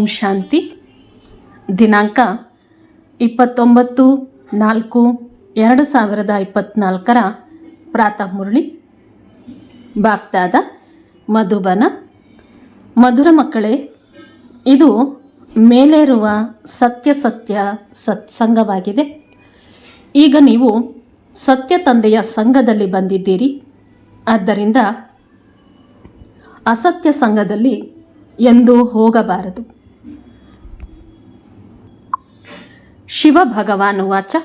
ಓಂ ಶಾಂತಿ. ದಿನಾಂಕ ಇಪ್ಪತ್ತೊಂಬತ್ತು ನಾಲ್ಕು ಎರಡು ಸಾವಿರದ ಇಪ್ಪತ್ತ್ನಾಲ್ಕರ ಪ್ರಾತಃ ಮುರಳಿ. ಬಾಗ್ದಾದ ಮಧುಬನ. ಮಧುರ ಮಕ್ಕಳೇ, ಇದು ಮೇಲೇರುವ ಸತ್ಯ ಸತ್ಯ ಸತ್ಸಂಗವಾಗಿದೆ. ಈಗ ನೀವು ಸತ್ಯ ತಂದೆಯ ಸಂಘದಲ್ಲಿ ಬಂದಿದ್ದೀರಿ. ಆದ್ದರಿಂದ ಅಸತ್ಯ ಸಂಘದಲ್ಲಿ ಎಂದು ಹೋಗಬಾರದು. ಶಿವ ಭಗವಾನ್ ವಾಚ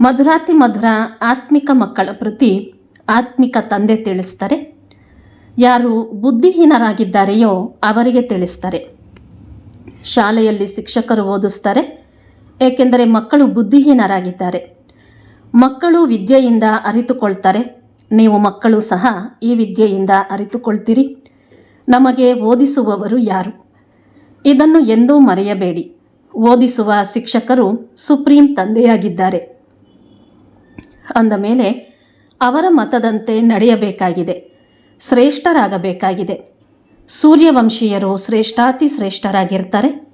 ಮಧುರಾತಿ ಮಧುರ ಆತ್ಮಿಕ ಮಕ್ಕಳ ಪ್ರತಿ ಆತ್ಮಿಕ ತಂದೆ ತಿಳಿಸ್ತಾರೆ. ಯಾರು ಬುದ್ಧಿಹೀನರಾಗಿದ್ದಾರೆಯೋ ಅವರಿಗೆ ತಿಳಿಸ್ತಾರೆ. ಶಾಲೆಯಲ್ಲಿ ಶಿಕ್ಷಕರು ಓದಿಸ್ತಾರೆ. ಏಕೆಂದರೆ ಮಕ್ಕಳು ಬುದ್ಧಿಹೀನರಾಗಿದ್ದಾರೆ. ಮಕ್ಕಳು ವಿದ್ಯೆಯಿಂದ ಅರಿತುಕೊಳ್ತಾರೆ. ನೀವು ಮಕ್ಕಳು ಸಹ ಈ ವಿದ್ಯೆಯಿಂದ ಅರಿತುಕೊಳ್ತೀರಿ. ನಮಗೆ ಓದಿಸುವವರು ಯಾರು? ಇದನ್ನು ಎಂದೂ ಮರೆಯಬೇಡಿ. ಓದಿಸುವ ಶಿಕ್ಷಕರು ಸುಪ್ರೀಂ ತಂದೆಯಾಗಿದ್ದಾರೆ. ಅಂದ ಮೇಲೆ ಅವರ ಮತದಂತೆ ನಡೆಯಬೇಕಾಗಿದೆ. ಶ್ರೇಷ್ಠರಾಗಬೇಕಾಗಿದೆ. ಸೂರ್ಯವಂಶೀಯರು ಶ್ರೇಷ್ಠಾತಿ ಶ್ರೇಷ್ಠರಾಗಿರ್ತಾರೆ.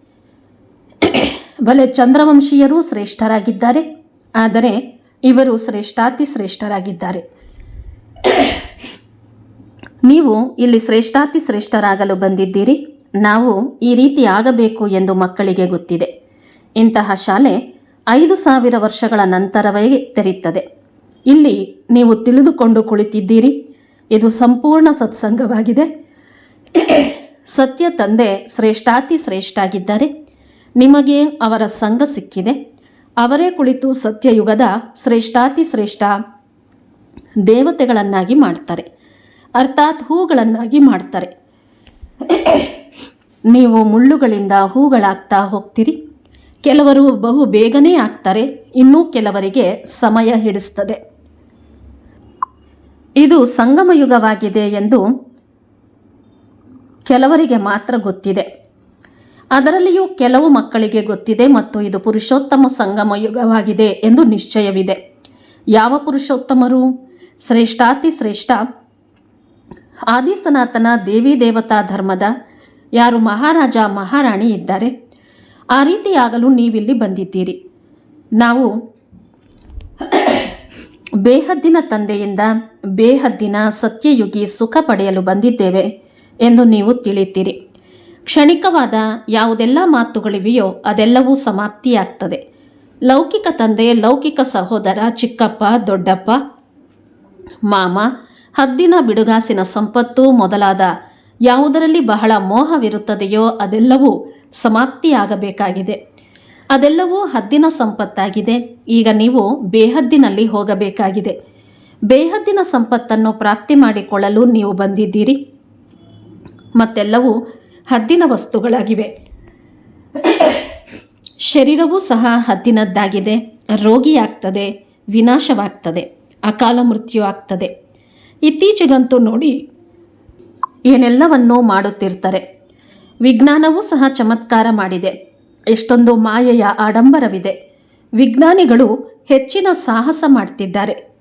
ಬಲೆ ಚಂದ್ರವಂಶೀಯರು ಶ್ರೇಷ್ಠರಾಗಿದ್ದಾರೆ. ಆದರೆ ಇವರು ಶ್ರೇಷ್ಠಾತಿ ಶ್ರೇಷ್ಠರಾಗಿದ್ದಾರೆ. ನೀವು ಇಲ್ಲಿ ಶ್ರೇಷ್ಠಾತಿ ಶ್ರೇಷ್ಠರಾಗಲು ಬಂದಿದ್ದೀರಿ. ನಾವು ಈ ರೀತಿ ಆಗಬೇಕು ಎಂದು ಮಕ್ಕಳಿಗೆ ಗೊತ್ತಿದೆ. ಇಂತಹ ಶಾಲೆ ಐದು ಸಾವಿರ ವರ್ಷಗಳ ನಂತರವೇ ತೆರೆಯುತ್ತದೆ. ಇಲ್ಲಿ ನೀವು ತಿಳಿದುಕೊಂಡು ಕುಳಿತಿದ್ದೀರಿ. ಇದು ಸಂಪೂರ್ಣ ಸತ್ಸಂಗವಾಗಿದೆ. ಸತ್ಯ ತಂದೆ ಶ್ರೇಷ್ಠಾತಿ ಶ್ರೇಷ್ಠ ಆಗಿದ್ದಾರೆ ನಿಮಗೆ ಅವರ ಸಂಘ ಸಿಕ್ಕಿದೆ. ಅವರೇ ಕುಳಿತು ಸತ್ಯಯುಗದ ಶ್ರೇಷ್ಠಾತಿ ಶ್ರೇಷ್ಠ ದೇವತೆಗಳನ್ನಾಗಿ ಮಾಡ್ತಾರೆ. ಅರ್ಥಾತ್ ಹೂಗಳನ್ನಾಗಿ ಮಾಡ್ತಾರೆ. ನೀವು ಮುಳ್ಳುಗಳಿಂದ ಹೂಗಳಾಗ್ತಾ ಹೋಗ್ತೀರಿ. ಕೆಲವರು ಬಹು ಬೇಗನೆ ಆಗ್ತಾರೆ, ಇನ್ನೂ ಕೆಲವರಿಗೆ ಸಮಯ ಹಿಡಿಸ್ತದೆ. ಇದು ಸಂಗಮಯುಗವಾಗಿದೆ ಎಂದು ಕೆಲವರಿಗೆ ಮಾತ್ರ ಗೊತ್ತಿದೆ. ಅದರಲ್ಲಿಯೂ ಕೆಲವು ಮಕ್ಕಳಿಗೆ ಗೊತ್ತಿದೆ ಮತ್ತು ಇದು ಪುರುಷೋತ್ತಮ ಸಂಗಮ ಯುಗವಾಗಿದೆ ಎಂದು ನಿಶ್ಚಯವಿದೆ. ಯಾವ ಪುರುಷೋತ್ತಮರು? ಶ್ರೇಷ್ಠಾತಿ ಶ್ರೇಷ್ಠ ಆದಿ ಸನಾತನ ದೇವಿ ದೇವತಾ ಧರ್ಮದ ಯಾರು ಮಹಾರಾಜ ಮಹಾರಾಣಿ ಇದ್ದಾರೆ, ಆ ರೀತಿಯಾಗಲು ನೀವಿಲ್ಲಿ ಬಂದಿದ್ದೀರಿ. ನಾವು ಬೇಹದ್ದಿನ ತಂದೆಯಿಂದ ಬೇಹದ್ದಿನ ಸತ್ಯಯುಗಿ ಸುಖ ಪಡೆಯಲು ಬಂದಿದ್ದೇವೆ ಎಂದು ನೀವು ತಿಳಿತೀರಿ. ಕ್ಷಣಿಕವಾದ ಯಾವುದೆಲ್ಲ ಮಾತುಗಳಿವೆಯೋ ಅದೆಲ್ಲವೂ ಸಮಾಪ್ತಿಯಾಗ್ತದೆ. ಲೌಕಿಕ ತಂದೆ, ಲೌಕಿಕ ಸಹೋದರ ಚಿಕ್ಕಪ್ಪ, ದೊಡ್ಡಪ್ಪ, ಮಾಮ ಹದ್ದಿನ ಬಿಡುಗಾಸಿನ ಸಂಪತ್ತು ಮೊದಲಾದ ಯಾವುದರಲ್ಲಿ ಬಹಳ ಮೋಹವಿರುತ್ತದೆಯೋ ಅದೆಲ್ಲವೂ ಸಮಾಪ್ತಿಯಾಗಬೇಕಾಗಿದೆ. ಅದೆಲ್ಲವೂ ಹದ್ದಿನ ಸಂಪತ್ತಾಗಿದೆ. ಈಗ ನೀವು ಬೇಹದ್ದಿನಲ್ಲಿ ಹೋಗಬೇಕಾಗಿದೆ. ಬೇಹದ್ದಿನ ಸಂಪತ್ತನ್ನು ಪ್ರಾಪ್ತಿ ಮಾಡಿಕೊಳ್ಳಲು ನೀವು ಬಂದಿದ್ದೀರಿ. ಮತ್ತೆಲ್ಲವೂ ಹದ್ದಿನ ವಸ್ತುಗಳಾಗಿವೆ. ಶರೀರವೂ ಸಹ ಹದ್ದಿನದ್ದಾಗಿದೆ. ರೋಗಿಯಾಗ್ತದೆ, ವಿನಾಶವಾಗ್ತದೆ ಅಕಾಲ ಮೃತ್ಯು ಆಗ್ತದೆ ಇತ್ತೀಚೆಗಂತೂ ನೋಡಿ ಏನೆಲ್ಲವನ್ನೂ ಮಾಡುತ್ತಿರ್ತಾರೆ. ವಿಜ್ಞಾನವೂ ಸಹ ಚಮತ್ಕಾರ ಮಾಡಿದೆ. ಎಷ್ಟೊಂದು ಮಾಯೆಯ ಆಡಂಬರವಿದೆ. ವಿಜ್ಞಾನಿಗಳು ಹೆಚ್ಚಿನ ಸಾಹಸ ಮಾಡ್ತಿದ್ದಾರೆ.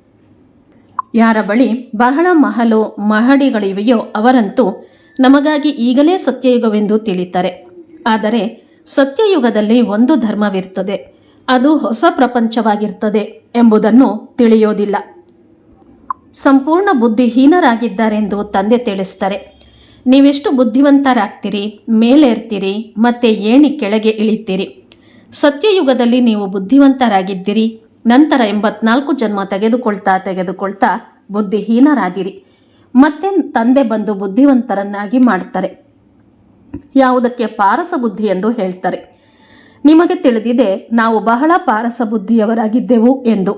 ಯಾರ ಬಳಿ ಬಹಳ ಮಹಲು ಮಹಡಿಗಳಿವೆಯೋ ಅವರಂತೂ ನಮಗಾಗಿ ಈಗಲೇ ಸತ್ಯಯುಗವೆಂದು ತಿಳಿತಾರೆ. ಆದರೆ ಸತ್ಯಯುಗದಲ್ಲಿ ಒಂದು ಧರ್ಮವಿರ್ತದೆ. ಅದು ಹೊಸ ಪ್ರಪಂಚವಾಗಿರ್ತದೆ ಎಂಬುದನ್ನು ತಿಳಿಯೋದಿಲ್ಲ. ಸಂಪೂರ್ಣ ಬುದ್ಧಿಹೀನರಾಗಿದ್ದಾರೆಂದು ತಂದೆ ತಿಳಿಸ್ತಾರೆ. ನೀವೆಷ್ಟು ಬುದ್ಧಿವಂತರಾಗ್ತೀರಿ, ಮೇಲೇರ್ತೀರಿ, ಮತ್ತೆ ಏಣಿ ಕೆಳಗೆ ಇಳಿತೀರಿ. ಸತ್ಯಯುಗದಲ್ಲಿ ನೀವು ಬುದ್ಧಿವಂತರಾಗಿದ್ದೀರಿ, ನಂತರ ಎಂಬತ್ನಾಲ್ಕು ಜನ್ಮ ತೆಗೆದುಕೊಳ್ತಾ ತೆಗೆದುಕೊಳ್ತಾ ಬುದ್ಧಿಹೀನರಾದಿರಿ. ಮತ್ತೆ ತಂದೆ ಬಂದು ಬುದ್ಧಿವಂತರನ್ನಾಗಿ ಮಾಡ್ತಾರೆ. ಯಾವುದಕ್ಕೆ ಪಾರಸ ಬುದ್ಧಿ ಎಂದು ಹೇಳ್ತಾರೆ. ನಿಮಗೆ ತಿಳಿದಿದೆ, ನಾವು ಬಹಳ ಪಾರಸ ಬುದ್ಧಿಯವರಾಗಿದ್ದೆವು ಎಂದು.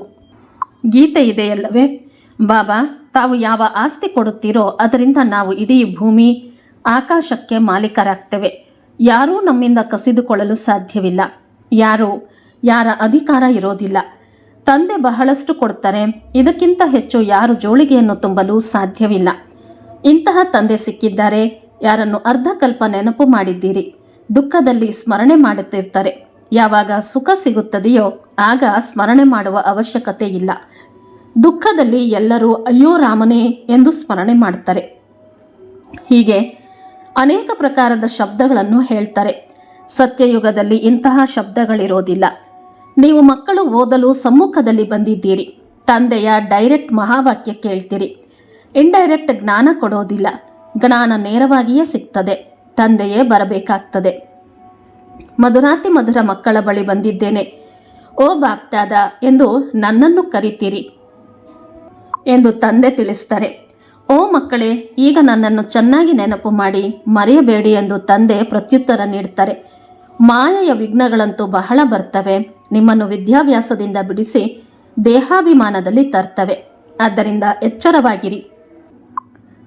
ಗೀತೆ ಇದೆಯಲ್ಲವೇ? ಬಾಬಾ, ತಾವು ಯಾವ ಆಸ್ತಿ ಕೊಡುತ್ತೀರೋ ಅದರಿಂದ ನಾವು ಇಡೀ ಭೂಮಿ ಆಕಾಶಕ್ಕೆ ಮಾಲೀಕರಾಗ್ತೇವೆ. ಯಾರೂ ನಮ್ಮಿಂದ ಕಸಿದುಕೊಳ್ಳಲು ಸಾಧ್ಯವಿಲ್ಲ. ಯಾರು, ಯಾರ ಅಧಿಕಾರ ಇರೋದಿಲ್ಲ. ತಂದೆ ಬಹಳಷ್ಟು ಕೊಡ್ತಾರೆ, ಇದಕ್ಕಿಂತ ಹೆಚ್ಚು ಯಾರು ಜೋಳಿಗೆಯನ್ನು ತುಂಬಲು ಸಾಧ್ಯವಿಲ್ಲ. ಇಂತಹ ತಂದೆ ಸಿಕ್ಕಿದ್ದಾರೆ, ಯಾರನ್ನು ಅರ್ಧಕಲ್ಪ ನೆನಪು ಮಾಡಿದ್ದೀರಿ. ದುಃಖದಲ್ಲಿ ಸ್ಮರಣೆ ಮಾಡುತ್ತಿರ್ತಾರೆ. ಯಾವಾಗ ಸುಖ ಸಿಗುತ್ತದೆಯೋ ಆಗ ಸ್ಮರಣೆ ಮಾಡುವ ಅವಶ್ಯಕತೆ ಇಲ್ಲ. ದುಃಖದಲ್ಲಿ ಎಲ್ಲರೂ ಅಯ್ಯೋ ರಾಮನೇ ಎಂದು ಸ್ಮರಣೆ ಮಾಡ್ತಾರೆ ಹೀಗೆ ಅನೇಕ ಪ್ರಕಾರದ ಶಬ್ದಗಳನ್ನು ಹೇಳ್ತಾರೆ. ಸತ್ಯಯುಗದಲ್ಲಿ ಇಂತಹ ಶಬ್ದಗಳಿರೋದಿಲ್ಲ. ನೀವು ಮಕ್ಕಳು ಓದಲು ಸಮ್ಮುಖದಲ್ಲಿ ಬಂದಿದ್ದೀರಿ. ತಂದೆಯ ಡೈರೆಕ್ಟ್ ಮಹಾವಾಕ್ಯ ಕೇಳ್ತೀರಿ. ಇಂಡೈರೆಕ್ಟ್ ಜ್ಞಾನ ಕೊಡೋದಿಲ್ಲ. ಜ್ಞಾನ ನೇರವಾಗಿಯೇ ಸಿಗ್ತದೆ. ತಂದೆಯೇ ಬರಬೇಕಾಗ್ತದೆ. ಮಧುರಾತಿ ಮಧುರ ಮಕ್ಕಳ ಬಳಿ ಬಂದಿದ್ದೇನೆ. ಓ ಬಾಪ್ತಾದ ಎಂದು ನನ್ನನ್ನು ಕರಿತೀರಿ. ಎಂದು ತಂದೆ ತಿಳಿಸ್ತಾರೆ. ಓ ಮಕ್ಕಳೇ, ಈಗ ನನ್ನನ್ನು ಚೆನ್ನಾಗಿ ನೆನಪು ಮಾಡಿ ಮರೆಯಬೇಡಿ ಎಂದು ತಂದೆ ಪ್ರತ್ಯುತ್ತರ ನೀಡ್ತಾರೆ. ಮಾಯೆಯ ವಿಘ್ನಗಳಂತೂ ಬಹಳ ಬರ್ತವೆ. ನಿಮ್ಮನ್ನು ವಿದ್ಯಾಭ್ಯಾಸದಿಂದ ಬಿಡಿಸಿ ದೇಹಾಭಿಮಾನದಲ್ಲಿ ತರ್ತವೆ. ಆದ್ದರಿಂದ ಎಚ್ಚರವಾಗಿರಿ.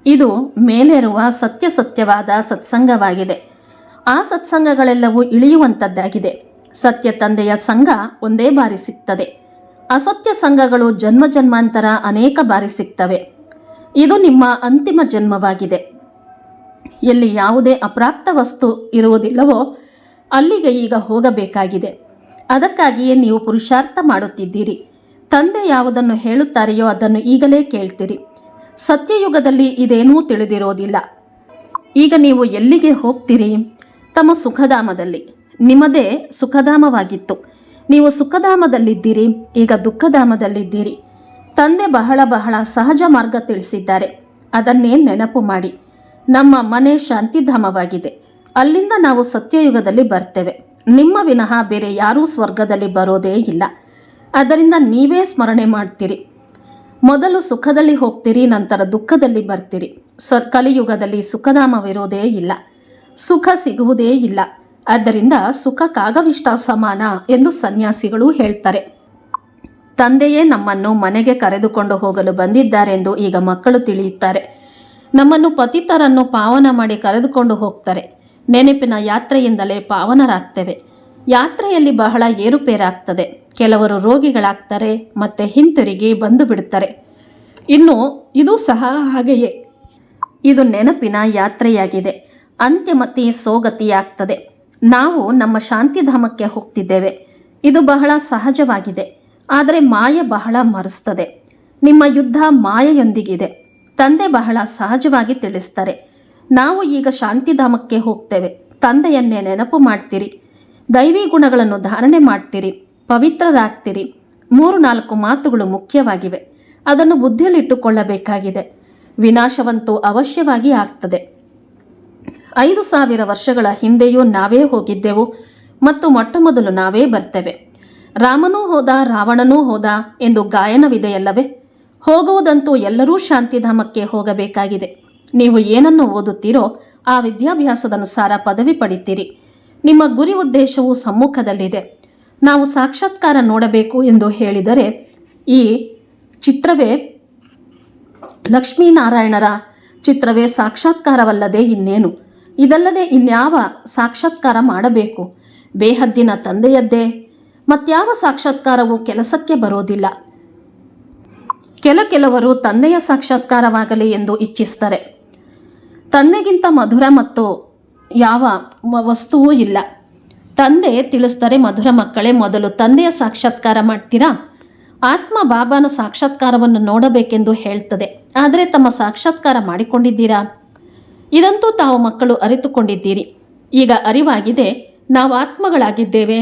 ಇದು ಮೇಲೇರುವ ಸತ್ಯಸತ್ಯವಾದ ಸತ್ಸಂಗವಾಗಿದೆ. ಆ ಸತ್ಸಂಗಗಳೆಲ್ಲವೂ ಇಳಿಯುವಂಥದ್ದಾಗಿದೆ ಸತ್ಯ ತಂದೆಯ ಸಂಘ ಒಂದೇ ಬಾರಿ ಸಿಗ್ತದೆ. ಅಸತ್ಯ ಸಂಘಗಳು ಜನ್ಮ ಜನ್ಮಾಂತರ ಅನೇಕ ಬಾರಿ ಸಿಗ್ತವೆ. ಇದು ನಿಮ್ಮ ಅಂತಿಮ ಜನ್ಮವಾಗಿದೆ. ಎಲ್ಲಿ ಯಾವುದೇ ಅಪ್ರಾಪ್ತ ವಸ್ತು ಇರುವುದಿಲ್ಲವೋ ಅಲ್ಲಿಗೆ ಈಗ ಹೋಗಬೇಕಾಗಿದೆ. ಅದಕ್ಕಾಗಿಯೇ ನೀವು ಪುರುಷಾರ್ಥ ಮಾಡುತ್ತಿದ್ದೀರಿ. ತಂದೆ ಯಾವುದನ್ನು ಹೇಳುತ್ತಾರೆಯೋ ಅದನ್ನು ಈಗಲೇ ಕೇಳ್ತೀರಿ. ಸತ್ಯಯುಗದಲ್ಲಿ ಇದೇನೂ ತಿಳಿದಿರೋದಿಲ್ಲ ಈಗ ನೀವು ಎಲ್ಲಿಗೆ ಹೋಗ್ತೀರಿ? ತಮ್ಮ ಸುಖಧಾಮದಲ್ಲಿ. ನಿಮ್ಮದೇ ಸುಖಧಾಮವಾಗಿತ್ತು. ನೀವು ಸುಖಧಾಮದಲ್ಲಿದ್ದೀರಿ, ಈಗ ದುಃಖಧಾಮದಲ್ಲಿದ್ದೀರಿ. ತಂದೆ ಬಹಳ ಬಹಳ ಸಹಜ ಮಾರ್ಗ ತಿಳಿಸಿದ್ದಾರೆ. ಅದನ್ನೇ ನೆನಪು ಮಾಡಿ. ನಮ್ಮ ಮನೆ ಶಾಂತಿಧಾಮವಾಗಿದೆ. ಅಲ್ಲಿಂದ ನಾವು ಸತ್ಯಯುಗದಲ್ಲಿ ಬರ್ತೇವೆ. ನಿಮ್ಮ ವಿನಃ ಬೇರೆ ಯಾರೂ ಸ್ವರ್ಗದಲ್ಲಿ ಬರೋದೇ ಇಲ್ಲ. ಅದರಿಂದ ನೀವೇ ಸ್ಮರಣೆ ಮಾಡ್ತೀರಿ. ಮೊದಲು ಸುಖದಲ್ಲಿ ಹೋಗ್ತೀರಿ, ನಂತರ ದುಃಖದಲ್ಲಿ ಬರ್ತೀರಿ. ಸ ಕಲಿಯುಗದಲ್ಲಿ ಸುಖಧಾಮವಿರೋದೇ ಇಲ್ಲ. ಸುಖ ಸಿಗುವುದೇ ಇಲ್ಲ. ಆದ್ದರಿಂದ ಸುಖ ಕಾಗವಿಷ್ಟ ಸಮಾನ ಎಂದು ಸನ್ಯಾಸಿಗಳು ಹೇಳ್ತಾರೆ. ತಂದೆಯೇ ನಮ್ಮನ್ನು ಮನೆಗೆ ಕರೆದುಕೊಂಡು ಹೋಗಲು ಬಂದಿದ್ದಾರೆಂದು ಈಗ ಮಕ್ಕಳು ತಿಳಿಯುತ್ತಾರೆ. ನಮ್ಮನ್ನು ಪತಿತರನ್ನು ಪಾವನ ಮಾಡಿ ಕರೆದುಕೊಂಡು ಹೋಗ್ತಾರೆ. ನೆನಪಿನ ಯಾತ್ರೆಯಿಂದಲೇ ಪಾವನರಾಗ್ತೇವೆ. ಯಾತ್ರೆಯಲ್ಲಿ ಬಹಳ ಏರುಪೇರಾಗ್ತದೆ. ಕೆಲವರು ರೋಗಿಗಳಾಗ್ತಾರೆ, ಮತ್ತೆ ಹಿಂತಿರುಗಿ ಬಂದು ಬಿಡುತ್ತಾರೆ. ಇನ್ನು ಇದು ಸಹ ಹಾಗೆಯೇ. ಇದು ನೆನಪಿನ ಯಾತ್ರೆಯಾಗಿದೆ. ಅಂತ್ಯಮತಿ ಸೋಗತಿಯಾಗ್ತದೆ. ನಾವು ನಮ್ಮ ಶಾಂತಿಧಾಮಕ್ಕೆ ಹೋಗ್ತಿದ್ದೇವೆ. ಇದು ಬಹಳ ಸಹಜವಾಗಿದೆ. ಆದರೆ ಮಾಯ ಬಹಳ ಮರೆಸ್ತದೆ. ನಿಮ್ಮ ಯುದ್ಧ ಮಾಯೆಯೊಂದಿಗಿದೆ. ತಂದೆ ಬಹಳ ಸಹಜವಾಗಿ ತಿಳಿಸ್ತಾರೆ. ನಾವು ಈಗ ಶಾಂತಿಧಾಮಕ್ಕೆ ಹೋಗ್ತೇವೆ. ತಂದೆಯನ್ನೇ ನೆನಪು ಮಾಡ್ತೀರಿ. ದೈವಿ ಗುಣಗಳನ್ನು ಧಾರಣೆ ಮಾಡ್ತೀರಿ. ಪವಿತ್ರರಾಗ್ತೀರಿ. ಮೂರು ನಾಲ್ಕು ಮಾತುಗಳು ಮುಖ್ಯವಾಗಿವೆ. ಅದನ್ನು ಬುದ್ಧಿಯಲ್ಲಿಟ್ಟುಕೊಳ್ಳಬೇಕಾಗಿದೆ. ವಿನಾಶವಂತೂ ಅವಶ್ಯವಾಗಿ ಆಗ್ತದೆ. ಐದು ಸಾವಿರ ವರ್ಷಗಳ ಹಿಂದೆಯೂ ನಾವೇ ಹೋಗಿದ್ದೆವು ಮತ್ತು ಮೊಟ್ಟ ಮೊದಲು ನಾವೇ ಬರ್ತೇವೆ. ರಾಮನೂ ಹೋದ, ರಾವಣನೂ ಹೋದ ಎಂದು ಗಾಯನವಿದೆಯಲ್ಲವೇ? ಹೋಗುವುದಂತೂ ಎಲ್ಲರೂ ಶಾಂತಿಧಾಮಕ್ಕೆ ಹೋಗಬೇಕಾಗಿದೆ. ನೀವು ಏನನ್ನು ಓದುತ್ತೀರೋ ಆ ವಿದ್ಯಾಭ್ಯಾಸದನುಸಾರ ಪದವಿ ಪಡಿತೀರಿ. ನಿಮ್ಮ ಗುರಿ ಉದ್ದೇಶವು ಸಮ್ಮುಖದಲ್ಲಿದೆ. ನಾವು ಸಾಕ್ಷಾತ್ಕಾರ ನೋಡಬೇಕು ಎಂದು ಹೇಳಿದರೆ ಈ ಚಿತ್ರವೇ ಲಕ್ಷ್ಮೀನಾರಾಯಣರ ಚಿತ್ರವೇ ಸಾಕ್ಷಾತ್ಕಾರವಲ್ಲದೆ ಇನ್ನೇನು? ಇದಲ್ಲದೆ ಇನ್ಯಾವ ಸಾಕ್ಷಾತ್ಕಾರ ಮಾಡಬೇಕು? ಬೇಹದ್ದಿನ ತಂದೆಯದ್ದೇ? ಮತ್ಯಾವ ಸಾಕ್ಷಾತ್ಕಾರವು ಕೆಲಸಕ್ಕೆ ಬರೋದಿಲ್ಲ? ಕೆಲ ಕೆಲವರು ತಂದೆಯ ಸಾಕ್ಷಾತ್ಕಾರವಾಗಲಿ ಎಂದು ಇಚ್ಛಿಸ್ತಾರೆ. ತಂದೆಗಿಂತ ಮಧುರ ಮತ್ತು ಯಾವ ವಸ್ತುವೂ ಇಲ್ಲ. ತಂದೆ ತಿಳಿಸ್ತಾರೆ, ಮಧುರ ಮಕ್ಕಳೇ, ಮೊದಲು ತಂದೆಯ ಸಾಕ್ಷಾತ್ಕಾರ ಮಾಡ್ತೀರಾ? ಆತ್ಮ ಬಾಬಾನ ಸಾಕ್ಷಾತ್ಕಾರವನ್ನು ನೋಡಬೇಕೆಂದು ಹೇಳ್ತದೆ. ಆದರೆ ತಮ್ಮ ಸಾಕ್ಷಾತ್ಕಾರ ಮಾಡಿಕೊಂಡಿದ್ದೀರಾ? ಇದಂತೂ ತಾವು ಮಕ್ಕಳು ಅರಿತುಕೊಂಡಿದ್ದೀರಿ. ಈಗ ಅರಿವಾಗಿದೆ, ನಾವು ಆತ್ಮಗಳಾಗಿದ್ದೇವೆ.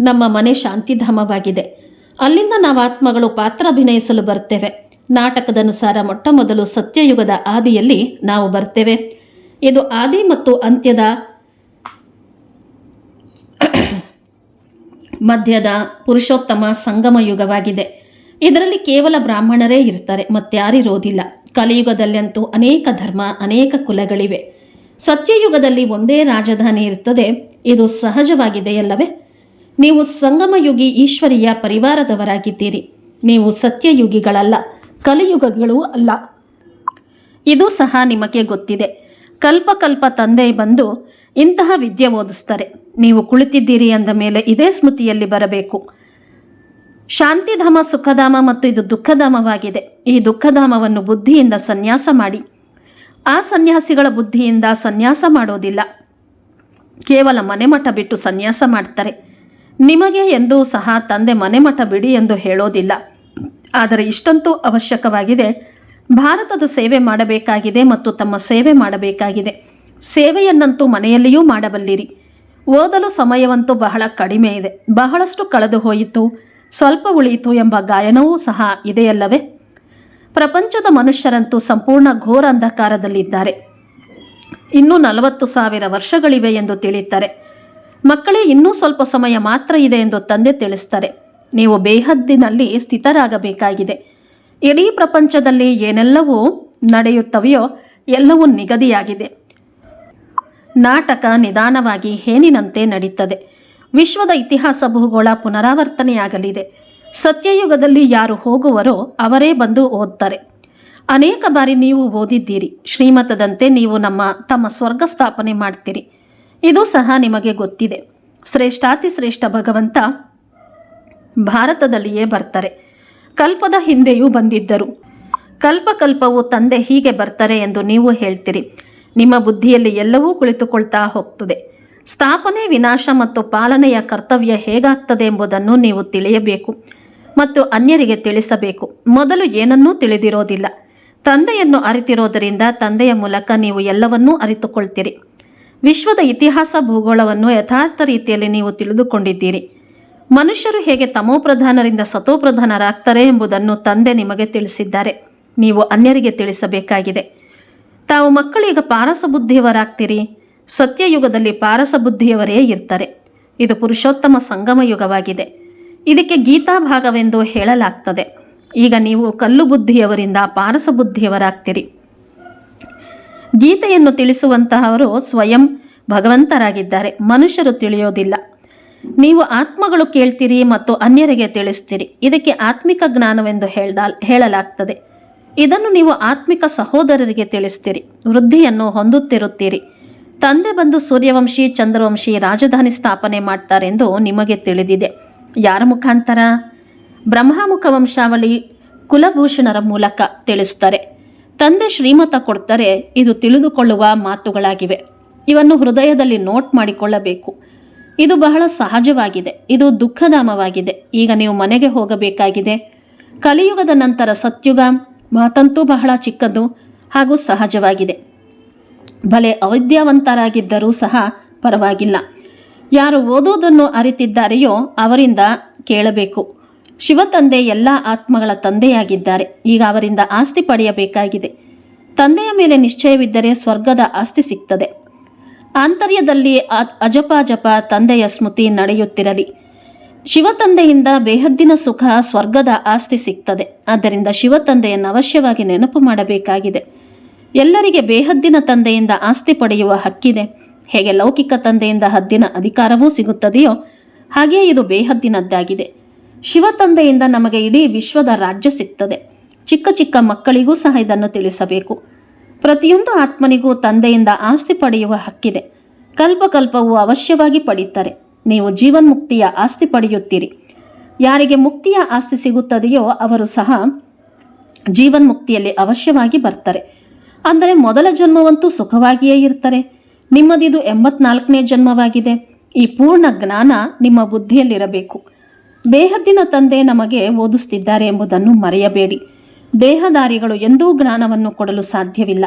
ನಮ್ಮ ಮನೆ ಶಾಂತಿಧಾಮವಾಗಿದೆ. ಅಲ್ಲಿಂದ ನಾವು ಆತ್ಮಗಳು ಪಾತ್ರ ಅಭಿನಯಿಸಲು ಬರ್ತೇವೆ ನಾಟಕದನುಸಾರ ಮೊಟ್ಟ ಮೊದಲು ಸತ್ಯಯುಗದ ಆದಿಯಲ್ಲಿ ನಾವು ಬರ್ತೇವೆ. ಇದು ಆದಿ ಮತ್ತು ಅಂತ್ಯದ ಮಧ್ಯದ ಪುರುಷೋತ್ತಮ ಸಂಗಮ ಯುಗವಾಗಿದೆ ಇದರಲ್ಲಿ ಕೇವಲ ಬ್ರಾಹ್ಮಣರೇ ಇರ್ತಾರೆ ಮತ್ಯಾರಿರೋದಿಲ್ಲ ಕಲಿಯುಗದಲ್ಲಂತೂ ಅನೇಕ ಧರ್ಮ, ಅನೇಕ ಕುಲಗಳಿವೆ. ಸತ್ಯಯುಗದಲ್ಲಿ ಒಂದೇ ರಾಜಧಾನಿ ಇರುತ್ತದೆ. ಇದು ಸಹಜವಾಗಿದೆಯಲ್ಲವೇ? ನೀವು ಸಂಗಮಯುಗಿ ಈಶ್ವರಿಯ ಪರಿವಾರದವರಾಗಿದ್ದೀರಿ. ನೀವು ಸತ್ಯಯುಗಿಗಳಲ್ಲ, ಕಲಿಯುಗಗಳು ಅಲ್ಲ. ಇದು ಸಹ ನಿಮಗೆ ಗೊತ್ತಿದೆ. ಕಲ್ಪ ಕಲ್ಪ ತಂದೆ ಬಂದು ಇಂತಹ ವಿದ್ಯೆ ಓದಿಸ್ತಾರೆ. ನೀವು ಕುಳಿತಿದ್ದೀರಿ ಅಂದ ಮೇಲೆ ಇದೇ ಸ್ಮೃತಿಯಲ್ಲಿ ಬರಬೇಕು. ಶಾಂತಿಧಾಮ, ಸುಖಧಾಮ ಮತ್ತು ಇದು ದುಃಖಧಾಮವಾಗಿದೆ. ಈ ದುಃಖಧಾಮವನ್ನು ಬುದ್ಧಿಯಿಂದ ಸನ್ಯಾಸ ಮಾಡಿ. ಆ ಸನ್ಯಾಸಿಗಳ ಬುದ್ಧಿಯಿಂದ ಸನ್ಯಾಸ ಮಾಡೋದಿಲ್ಲ. ಕೇವಲ ಮನೆಮಠ ಬಿಟ್ಟು ಸನ್ಯಾಸ ಮಾಡ್ತಾರೆ. ನಿಮಗೆ ಎಂದೂ ಸಹ ತಂದೆ ಮನೆಮಠ ಬಿಡಿ ಎಂದು ಹೇಳೋದಿಲ್ಲ. ಆದರೆ ಇಷ್ಟಂತೂ ಅವಶ್ಯಕವಾಗಿದೆ. ಭಾರತದ ಸೇವೆ ಮಾಡಬೇಕಾಗಿದೆ ಮತ್ತು ತಮ್ಮ ಸೇವೆ ಮಾಡಬೇಕಾಗಿದೆ. ಸೇವೆಯನ್ನಂತೂ ಮನೆಯಲ್ಲಿಯೂ ಮಾಡಬಲ್ಲಿರಿ. ಓದಲು ಸಮಯವಂತೂ ಬಹಳ ಕಡಿಮೆ ಇದೆ. ಬಹಳಷ್ಟು ಕಳೆದು ಹೋಯಿತು ಸ್ವಲ್ಪ ಉಳಿಯಿತು ಎಂಬ ಗಾಯನವೂ ಸಹ ಇದೆಯಲ್ಲವೇ? ಪ್ರಪಂಚದ ಮನುಷ್ಯರಂತೂ ಸಂಪೂರ್ಣ ಘೋರ ಅಂಧಕಾರದಲ್ಲಿದ್ದಾರೆ. ಇನ್ನೂ ನಲವತ್ತು ಸಾವಿರ ವರ್ಷಗಳಿವೆ ಎಂದು ತಿಳಿಯುತ್ತಾರೆ. ಮಕ್ಕಳೇ, ಇನ್ನೂ ಸ್ವಲ್ಪ ಸಮಯ ಮಾತ್ರ ಇದೆ ಎಂದು ತಂದೆ ತಿಳಿಸ್ತಾರೆ. ನೀವು ಬೇಹದ್ದಿನಲ್ಲಿ ಸ್ಥಿತರಾಗಬೇಕಾಗಿದೆ. ಇಡೀ ಪ್ರಪಂಚದಲ್ಲಿ ಏನೆಲ್ಲವೂ ನಡೆಯುತ್ತವೆಯೋ ಎಲ್ಲವೂ ನಿಗದಿಯಾಗಿದೆ. ನಾಟಕ ನಿಧಾನವಾಗಿ ಹೇನಿನಂತೆ ನಡೀತದೆ. ವಿಶ್ವದ ಇತಿಹಾಸ ಭೂಗೋಳ ಪುನರಾವರ್ತನೆಯಾಗಲಿದೆ. ಸತ್ಯಯುಗದಲ್ಲಿ ಯಾರು ಹೋಗುವರೋ ಅವರೇ ಬಂದು ಓದ್ತಾರೆ. ಅನೇಕ ಬಾರಿ ನೀವು ಓದಿದ್ದೀರಿ. ಶ್ರೀಮತದಂತೆ ನೀವು ನಮ್ಮ, ತಮ್ಮ ಸ್ವರ್ಗ ಸ್ಥಾಪನೆ ಮಾಡ್ತೀರಿ. ಇದು ಸಹ ನಿಮಗೆ ಗೊತ್ತಿದೆ. ಶ್ರೇಷ್ಠಾತಿ ಶ್ರೇಷ್ಠ ಭಗವಂತ ಭಾರತದಲ್ಲಿಯೇ ಬರ್ತಾರೆ. ಕಲ್ಪದ ಹಿಂದೆಯೂ ಬಂದಿದ್ದರು. ಕಲ್ಪ ಕಲ್ಪವು ತಂದೆ ಹೀಗೆ ಬರ್ತಾರೆ ಎಂದು ನೀವು ಹೇಳ್ತೀರಿ. ನಿಮ್ಮ ಬುದ್ಧಿಯಲ್ಲಿ ಎಲ್ಲವೂ ಕುಳಿತುಕೊಳ್ತಾ ಹೋಗ್ತದೆ. ಸ್ಥಾಪನೆ ವಿನಾಶ ಮತ್ತು ಪಾಲನೆಯ ಕರ್ತವ್ಯ ಹೇಗಾಗ್ತದೆ ಎಂಬುದನ್ನು ನೀವು ತಿಳಿಯಬೇಕು ಮತ್ತು ಅನ್ಯರಿಗೆ ತಿಳಿಸಬೇಕು. ಮೊದಲು ಏನನ್ನೂ ತಿಳಿದಿರೋದಿಲ್ಲ. ತಂದೆಯನ್ನು ಅರಿತಿರೋದರಿಂದ ತಂದೆಯ ಮೂಲಕ ನೀವು ಎಲ್ಲವನ್ನೂ ಅರಿತುಕೊಳ್ತೀರಿ. ವಿಶ್ವದ ಇತಿಹಾಸ ಭೂಗೋಳವನ್ನು ಯಥಾರ್ಥ ರೀತಿಯಲ್ಲಿ ನೀವು ತಿಳಿದುಕೊಂಡಿದ್ದೀರಿ. ಮನುಷ್ಯರು ಹೇಗೆ ತಮೋಪ್ರಧಾನರಿಂದ ಸತೋಪ್ರಧಾನರಾಗ್ತಾರೆ ಎಂಬುದನ್ನು ತಂದೆ ನಿಮಗೆ ತಿಳಿಸಿದ್ದಾರೆ. ನೀವು ಅನ್ಯರಿಗೆ ತಿಳಿಸಬೇಕಾಗಿದೆ. ತಾವು ಮಕ್ಕಳೀಗ ಪಾರಸ ಬುದ್ಧಿಯವರಾಗ್ತೀರಿ. ಸತ್ಯಯುಗದಲ್ಲಿ ಪಾರಸ ಬುದ್ಧಿಯವರೇ ಇರ್ತಾರೆ. ಇದು ಪುರುಷೋತ್ತಮ ಸಂಗಮ ಯುಗವಾಗಿದೆ ಇದಕ್ಕೆ ಗೀತಾ ಭಾಗವೆಂದು ಹೇಳಲಾಗ್ತದೆ. ಈಗ ನೀವು ಕಲ್ಲು ಬುದ್ಧಿಯವರಿಂದ ಪಾರಸ ಬುದ್ಧಿಯವರಾಗ್ತೀರಿ ಗೀತೆಯನ್ನು ತಿಳಿಸುವಂತಹವರು ಸ್ವಯಂ ಭಗವಂತರಾಗಿದ್ದಾರೆ. ಮನುಷ್ಯರು ತಿಳಿಯೋದಿಲ್ಲ. ನೀವು ಆತ್ಮಗಳು ಕೇಳ್ತೀರಿ ಮತ್ತು ಅನ್ಯರಿಗೆ ತಿಳಿಸ್ತೀರಿ. ಇದಕ್ಕೆ ಆತ್ಮಿಕ ಜ್ಞಾನವೆಂದು ಹೇಳ್ದ ಹೇಳಲಾಗ್ತದೆ. ಇದನ್ನು ನೀವು ಆತ್ಮಿಕ ಸಹೋದರರಿಗೆ ತಿಳಿಸ್ತೀರಿ. ವೃದ್ಧಿಯನ್ನು ಹೊಂದುತ್ತಿರುತ್ತೀರಿ. ತಂದೆ ಬಂದು ಸೂರ್ಯವಂಶಿ, ಚಂದ್ರವಂಶಿ ರಾಜಧಾನಿ ಸ್ಥಾಪನೆ ಮಾಡ್ತಾರೆಂದು ನಿಮಗೆ ತಿಳಿದಿದೆ. ಯಾರ ಮುಖಾಂತರ? ಬ್ರಹ್ಮಮುಖ ವಂಶಾವಳಿ ಕುಲಭೂಷಣರ ಮೂಲಕ ತಿಳಿಸ್ತಾರೆ. ತಂದೆ ಶ್ರೀಮತ ಕೊಡ್ತಾರೆ, ಇದು ತಿಳಿದುಕೊಳ್ಳುವ ಮಾತುಗಳಾಗಿವೆ. ಇವನ್ನು ಹೃದಯದಲ್ಲಿ ನೋಟ್ ಮಾಡಿಕೊಳ್ಳಬೇಕು. ಇದು ಬಹಳ ಸಹಜವಾಗಿದೆ, ಇದು ದುಃಖಧಾಮವಾಗಿದೆ. ಈಗ ನೀವು ಮನೆಗೆ ಹೋಗಬೇಕಾಗಿದೆ. ಕಲಿಯುಗದ ನಂತರ ಸತ್ಯುಗ ಮಾತಂತೂ ಬಹಳ ಚಿಕ್ಕದು ಹಾಗೂ ಸಹಜವಾಗಿದೆ. ಭಲೆ ಅವಿದ್ಯಾವಂತರಾಗಿದ್ದರೂ ಸಹ ಪರವಾಗಿಲ್ಲ. ಯಾರು ಓದೋದನ್ನು ಅರಿತಿದ್ದಾರೆಯೋ ಅವರಿಂದ ಕೇಳಬೇಕು. ಶಿವತಂದೆ ಎಲ್ಲ ಆತ್ಮಗಳ ತಂದೆಯಾಗಿದ್ದಾರೆ. ಈಗ ಅವರಿಂದ ಆಸ್ತಿ ಪಡೆಯಬೇಕಾಗಿದೆ. ತಂದೆಯ ಮೇಲೆ ನಿಶ್ಚಯವಿದ್ದರೆ ಸ್ವರ್ಗದ ಆಸ್ತಿ ಸಿಗ್ತದೆ. ಆಂತರ್ಯದಲ್ಲಿ ಅಜಪಾಜಪ ತಂದೆಯ ಸ್ಮೃತಿ ನಡೆಯುತ್ತಿರಲಿ. ಶಿವತಂದೆಯಿಂದ ಬೇಹದ್ದಿನ ಸುಖ ಸ್ವರ್ಗದ ಆಸ್ತಿ ಸಿಗ್ತದೆ. ಆದ್ದರಿಂದ ಶಿವತಂದೆಯನ್ನು ಅವಶ್ಯವಾಗಿ ನೆನಪು ಮಾಡಬೇಕಾಗಿದೆ. ಎಲ್ಲರಿಗೆ ಬೇಹದ್ದಿನ ತಂದೆಯಿಂದ ಆಸ್ತಿ ಪಡೆಯುವ ಹಕ್ಕಿದೆ. ಹೇಗೆ ಲೌಕಿಕ ತಂದೆಯಿಂದ ಹದ್ದಿನ ಅಧಿಕಾರವೂ ಸಿಗುತ್ತದೆಯೋ ಹಾಗೆಯೇ ಇದು ಬೇಹದ್ದಿನದ್ದಾಗಿದೆ. ಶಿವ ತಂದೆಯಿಂದ ನಮಗೆ ಇಡೀ ವಿಶ್ವದ ರಾಜ್ಯ ಸಿಗ್ತದೆ. ಚಿಕ್ಕ ಚಿಕ್ಕ ಮಕ್ಕಳಿಗೂ ಸಹ ಇದನ್ನು ತಿಳಿಸಬೇಕು. ಪ್ರತಿಯೊಂದು ಆತ್ಮನಿಗೂ ತಂದೆಯಿಂದ ಆಸ್ತಿ ಪಡೆಯುವ ಹಕ್ಕಿದೆ. ಕಲ್ಪಕಲ್ಪವು ಅವಶ್ಯವಾಗಿ ಪಡೀತಾರೆ. ನೀವು ಜೀವನ್ಮುಕ್ತಿಯ ಆಸ್ತಿ ಪಡೆಯುತ್ತೀರಿ. ಯಾರಿಗೆ ಮುಕ್ತಿಯ ಆಸ್ತಿ ಸಿಗುತ್ತದೆಯೋ ಅವರು ಸಹ ಜೀವನ್ಮುಕ್ತಿಯಲ್ಲಿ ಅವಶ್ಯವಾಗಿ ಬರ್ತಾರೆ. ಅಂದರೆ ಮೊದಲ ಜನ್ಮವಂತೂ ಸುಖವಾಗಿಯೇ ಇರ್ತಾರೆ. ನಿಮ್ಮದಿದು ಎಂಬತ್ನಾಲ್ಕನೇ ಜನ್ಮವಾಗಿದೆ. ಈ ಪೂರ್ಣ ಜ್ಞಾನ ನಿಮ್ಮ ಬುದ್ಧಿಯಲ್ಲಿರಬೇಕು. ದೇಹದ್ದಿನ ತಂದೆ ನಮಗೆ ಓದಿಸ್ತಿದ್ದಾರೆ ಎಂಬುದನ್ನು ಮರೆಯಬೇಡಿ. ದೇಹದಾರಿಗಳು ಎಂದೂ ಜ್ಞಾನವನ್ನು ಕೊಡಲು ಸಾಧ್ಯವಿಲ್ಲ.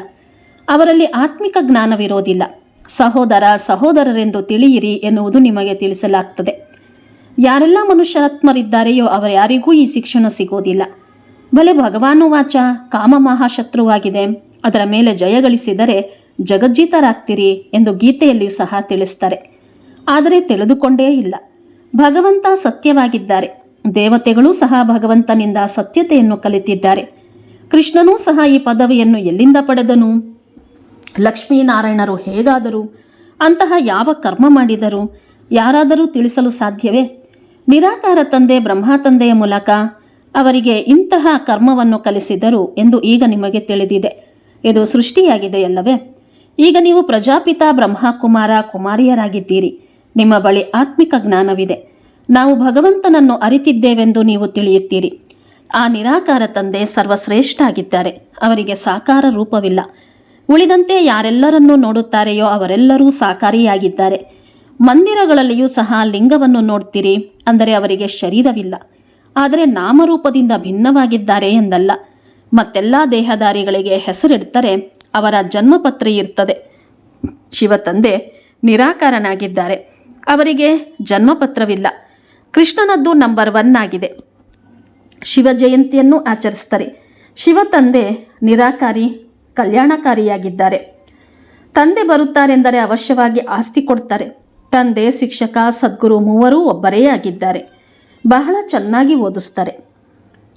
ಅವರಲ್ಲಿ ಆತ್ಮಿಕ ಜ್ಞಾನವಿರೋದಿಲ್ಲ. ಸಹೋದರ ಸಹೋದರರೆಂದು ತಿಳಿಯಿರಿ ಎನ್ನುವುದು ನಿಮಗೆ ತಿಳಿಸಲಾಗ್ತದೆ. ಯಾರೆಲ್ಲ ಮನುಷ್ಯಾತ್ಮರಿದ್ದಾರೆಯೋ ಅವರ್ಯಾರಿಗೂ ಈ ಶಿಕ್ಷಣ ಸಿಗೋದಿಲ್ಲ. ಭಲೆ ಭಗವಾನುವಾಚ, ಕಾಮ ಮಹಾಶತ್ರುವಾಗಿದೆ. ಅದರ ಮೇಲೆ ಜಯಗಳಿಸಿದರೆ ಜಗಜ್ಜೀತರಾಗ್ತೀರಿ ಎಂದು ಗೀತೆಯಲ್ಲಿಯೂ ಸಹ ತಿಳಿಸ್ತಾರೆ. ಆದರೆ ತಿಳಿದುಕೊಂಡೇ ಇಲ್ಲ. ಭಗವಂತ ಸತ್ಯವಾಗಿದ್ದಾರೆ. ದೇವತೆಗಳೂ ಸಹ ಭಗವಂತನಿಂದ ಸತ್ಯತೆಯನ್ನು ಕಲಿತಿದ್ದಾರೆ. ಕೃಷ್ಣನೂ ಸಹ ಈ ಪದವಿಯನ್ನು ಎಲ್ಲಿಂದ ಪಡೆದನು? ಲಕ್ಷ್ಮೀನಾರಾಯಣರು ಹೇಗಾದರು? ಅಂತಹ ಯಾವ ಕರ್ಮ ಮಾಡಿದರು? ಯಾರಾದರೂ ತಿಳಿಸಲು ಸಾಧ್ಯವೇ? ನಿರಾಕಾರ ತಂದೆ ಬ್ರಹ್ಮ ತಂದೆಯ ಮೂಲಕ ಅವರಿಗೆ ಇಂತಹ ಕರ್ಮವನ್ನು ಕಲಿಸಿದರು ಎಂದು ಈಗ ನಿಮಗೆ ತಿಳಿದಿದೆ. ಇದು ಸೃಷ್ಟಿಯಾಗಿದೆ ಅಲ್ಲವೇ? ಈಗ ನೀವು ಪ್ರಜಾಪಿತ ಬ್ರಹ್ಮಕುಮಾರ ಕುಮಾರಿಯರಾಗಿದ್ದೀರಿ. ನಿಮ್ಮ ಬಳಿ ಆತ್ಮಿಕ ಜ್ಞಾನವಿದೆ. ನಾವು ಭಗವಂತನನ್ನು ಅರಿತಿದ್ದೇವೆಂದು ನೀವು ತಿಳಿಯುತ್ತೀರಿ. ಆ ನಿರಾಕಾರ ತಂದೆ ಸರ್ವಶ್ರೇಷ್ಠ ಆಗಿದ್ದಾರೆ ಅವರಿಗೆ ಸಾಕಾರ ರೂಪವಿಲ್ಲ. ಉಳಿದಂತೆ ಯಾರೆಲ್ಲರನ್ನೂ ನೋಡುತ್ತಾರೆಯೋ ಅವರೆಲ್ಲರೂ ಸಾಕಾರಿಯಾಗಿದ್ದಾರೆ. ಮಂದಿರಗಳಲ್ಲಿಯೂ ಸಹ ಲಿಂಗವನ್ನು ನೋಡ್ತೀರಿ, ಅಂದರೆ ಅವರಿಗೆ ಶರೀರವಿಲ್ಲ. ಆದರೆ ನಾಮರೂಪದಿಂದ ಭಿನ್ನವಾಗಿದ್ದಾರೆ ಎಂದಲ್ಲ. ಮತ್ತೆಲ್ಲ ದೇಹದಾರಿಗಳಿಗೆ ಹೆಸರಿಡ್ತಾರೆ, ಅವರ ಜನ್ಮಪತ್ರಿ ಇರ್ತದೆ. ಶಿವತಂದೆ ನಿರಾಕಾರನಾಗಿದ್ದಾರೆ. ಅವರಿಗೆ ಜನ್ಮಪತ್ರವಿಲ್ಲ. ಕೃಷ್ಣನದ್ದು ನಂಬರ್ ಒನ್ ಆಗಿದೆ. ಶಿವ ಜಯಂತಿಯನ್ನು ಆಚರಿಸ್ತಾರೆ. ಶಿವ ತಂದೆ ನಿರಾಕಾರಿ, ಕಲ್ಯಾಣಕಾರಿಯಾಗಿದ್ದಾರೆ. ತಂದೆ ಬರುತ್ತಾರೆಂದರೆ ಅವಶ್ಯವಾಗಿ ಆಸ್ತಿ ಕೊಡ್ತಾರೆ. ತಂದೆ, ಶಿಕ್ಷಕ, ಸದ್ಗುರು ಮೂವರೂ ಒಬ್ಬರೇ ಆಗಿದ್ದಾರೆ. ಬಹಳ ಚೆನ್ನಾಗಿ ಓದಿಸ್ತಾರೆ.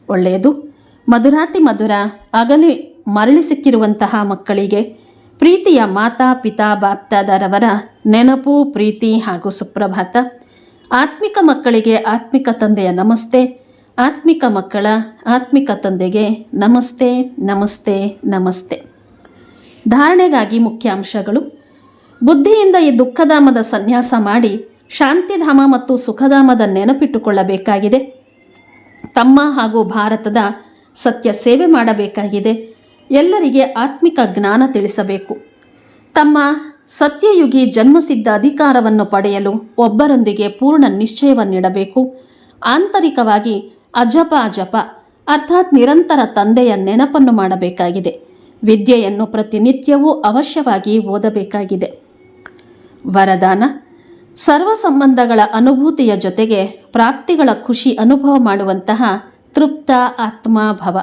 ಒಳ್ಳೆಯದು. ಮಧುರಾತಿ ಮಧುರ ಅಗಲಿ ಮರಳಿ ಸಿಕ್ಕಿರುವಂತಹ ಮಕ್ಕಳಿಗೆ ಪ್ರೀತಿಯ ಮಾತಾ, ಪಿತಾ ಬಾಪ್ತಾದರವರ ನೆನಪು, ಪ್ರೀತಿ ಹಾಗೂ ಸುಪ್ರಭಾತ. ಆತ್ಮಿಕ ಮಕ್ಕಳಿಗೆ ಆತ್ಮಿಕ ತಂದೆಯ ನಮಸ್ತೆ. ಆತ್ಮಿಕ ಮಕ್ಕಳ ಆತ್ಮಿಕ ತಂದೆಗೆ ನಮಸ್ತೆ ನಮಸ್ತೆ ನಮಸ್ತೆ. ಧಾರಣೆಗಾಗಿ ಮುಖ್ಯಾಂಶಗಳು. ಬುದ್ಧಿಯಿಂದ ಈ ದುಃಖಧಾಮದ ಸನ್ಯಾಸ ಮಾಡಿ ಶಾಂತಿಧಾಮ ಮತ್ತು ಸುಖಧಾಮದ ನೆನಪಿಟ್ಟುಕೊಳ್ಳಬೇಕಾಗಿದೆ. ತಮ್ಮ ಹಾಗೂ ಭಾರತದ ಸತ್ಯ ಸೇವೆ ಮಾಡಬೇಕಾಗಿದೆ. ಎಲ್ಲರಿಗೆ ಆತ್ಮಿಕ ಜ್ಞಾನ ತಿಳಿಸಬೇಕು. ತಮ್ಮ ಸತ್ಯಯುಗಿ ಜನ್ಮಸಿದ್ಧ ಅಧಿಕಾರವನ್ನು ಪಡೆಯಲು ಒಬ್ಬರೊಂದಿಗೆ ಪೂರ್ಣ ನಿಶ್ಚಯವನ್ನಿಡಬೇಕು. ಆಂತರಿಕವಾಗಿ ಅಜಪ ಅಜಪ ಅರ್ಥಾತ್ ನಿರಂತರ ತಂದೆಯ ನೆನಪನ್ನು ಮಾಡಬೇಕಾಗಿದೆ. ವಿದ್ಯೆಯನ್ನು ಪ್ರತಿನಿತ್ಯವೂ ಅವಶ್ಯವಾಗಿ ಓದಬೇಕಾಗಿದೆ. ವರದಾನ ಸರ್ವ ಸಂಬಂಧಗಳ ಅನುಭೂತಿಯ ಜೊತೆಗೆ ಪ್ರಾಪ್ತಿಗಳ ಖುಷಿ ಅನುಭವ ಮಾಡುವಂತಹ ತೃಪ್ತ ಆತ್ಮಾಭವ.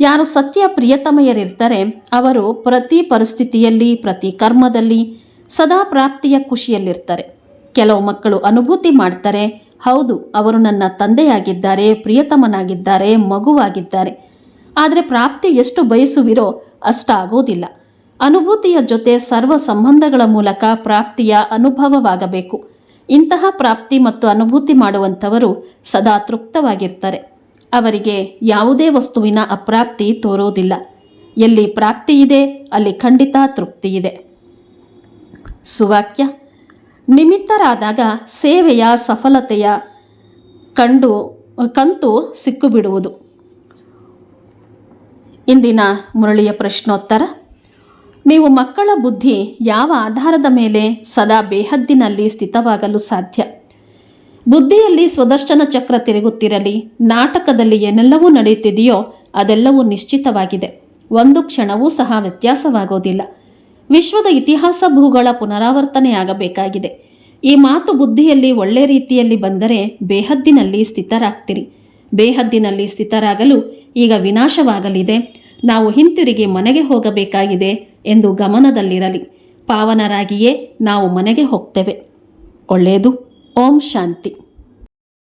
ಯಾರು ಸತ್ಯ ಪ್ರಿಯತಮಯರಿರ್ತಾರೆ, ಅವರು ಪ್ರತಿ ಪರಿಸ್ಥಿತಿಯಲ್ಲಿ, ಪ್ರತಿ ಕರ್ಮದಲ್ಲಿ ಸದಾ ಪ್ರಾಪ್ತಿಯ ಖುಷಿಯಲ್ಲಿರ್ತಾರೆ. ಕೆಲವು ಮಕ್ಕಳು ಅನುಭೂತಿ ಮಾಡ್ತಾರೆ, ಹೌದು, ಅವರು ನನ್ನ ತಂದೆಯಾಗಿದ್ದಾರೆ, ಪ್ರಿಯತಮನಾಗಿದ್ದಾರೆ, ಮಗುವಾಗಿದ್ದಾರೆ. ಆದರೆ ಪ್ರಾಪ್ತಿ ಎಷ್ಟು ಬಯಸುವಿರೋ ಅಷ್ಟಾಗೋದಿಲ್ಲ. ಅನುಭೂತಿಯ ಜೊತೆ ಸರ್ವ ಸಂಬಂಧಗಳ ಮೂಲಕ ಪ್ರಾಪ್ತಿಯ ಅನುಭವವಾಗಬೇಕು. ಇಂತಹ ಪ್ರಾಪ್ತಿ ಮತ್ತು ಅನುಭೂತಿ ಮಾಡುವಂಥವರು ಸದಾ ತೃಪ್ತವಾಗಿರ್ತಾರೆ. ಅವರಿಗೆ ಯಾವುದೇ ವಸ್ತುವಿನ ಅಪ್ರಾಪ್ತಿ ತೋರೋದಿಲ್ಲ ಎಲ್ಲಿ ಪ್ರಾಪ್ತಿ ಇದೆ, ಅಲ್ಲಿ ಖಂಡಿತ ತೃಪ್ತಿ ಇದೆ. ಸುವಾಕ್ಯ. ನಿಮಿತ್ತರಾದಾಗ ಸೇವೆಯ ಸಫಲತೆಯ ಕಂಡು, ಕಂತು ಸಿಕ್ಕುಬಿಡುವುದು. ಇಂದಿನ ಮುರಳಿಯ ಪ್ರಶ್ನೋತ್ತರ. ನೀವು ಮಕ್ಕಳ ಬುದ್ಧಿ ಯಾವ ಆಧಾರದ ಮೇಲೆ ಸದಾ ಬೇಹದ್ದಿನಲ್ಲಿ ಸ್ಥಿತವಾಗಲು ಸಾಧ್ಯ? ಬುದ್ಧಿಯಲ್ಲಿ ಸ್ವದರ್ಶನ ಚಕ್ರ ತಿರುಗುತ್ತಿರಲಿ, ನಾಟಕದಲ್ಲಿ ಏನೆಲ್ಲವೂ ನಡೆಯುತ್ತಿದೆಯೋ ಅದೆಲ್ಲವೂ ನಿಶ್ಚಿತವಾಗಿದೆ. ಒಂದು ಕ್ಷಣವೂ ಸಹ ವ್ಯತ್ಯಾಸವಾಗೋದಿಲ್ಲ. ವಿಶ್ವದ ಇತಿಹಾಸ ಭೂಗಳ ಪುನರಾವರ್ತನೆಯಾಗಬೇಕಾಗಿದೆ. ಈ ಮಾತು ಬುದ್ಧಿಯಲ್ಲಿ ಒಳ್ಳೆ ರೀತಿಯಲ್ಲಿ ಬಂದರೆ ಬೇಹದ್ದಿನಲ್ಲಿ ಸ್ಥಿತರಾಗ್ತಿರಿ. ಬೇಹದ್ದಿನಲ್ಲಿ ಸ್ಥಿತರಾಗಲು ಈಗ ವಿನಾಶವಾಗಲಿದೆ. ನಾವು ಹಿಂತಿರುಗಿ ಮನೆಗೆ ಹೋಗಬೇಕಾಗಿದೆ ಎಂದು ಗಮನದಲ್ಲಿರಲಿ. ಪಾವನರಾಗಿಯೇ ನಾವು ಮನೆಗೆ ಹೋಗ್ತೇವೆ. ಒಳ್ಳೆಯದು. ಓಂ ಶಾಂತಿ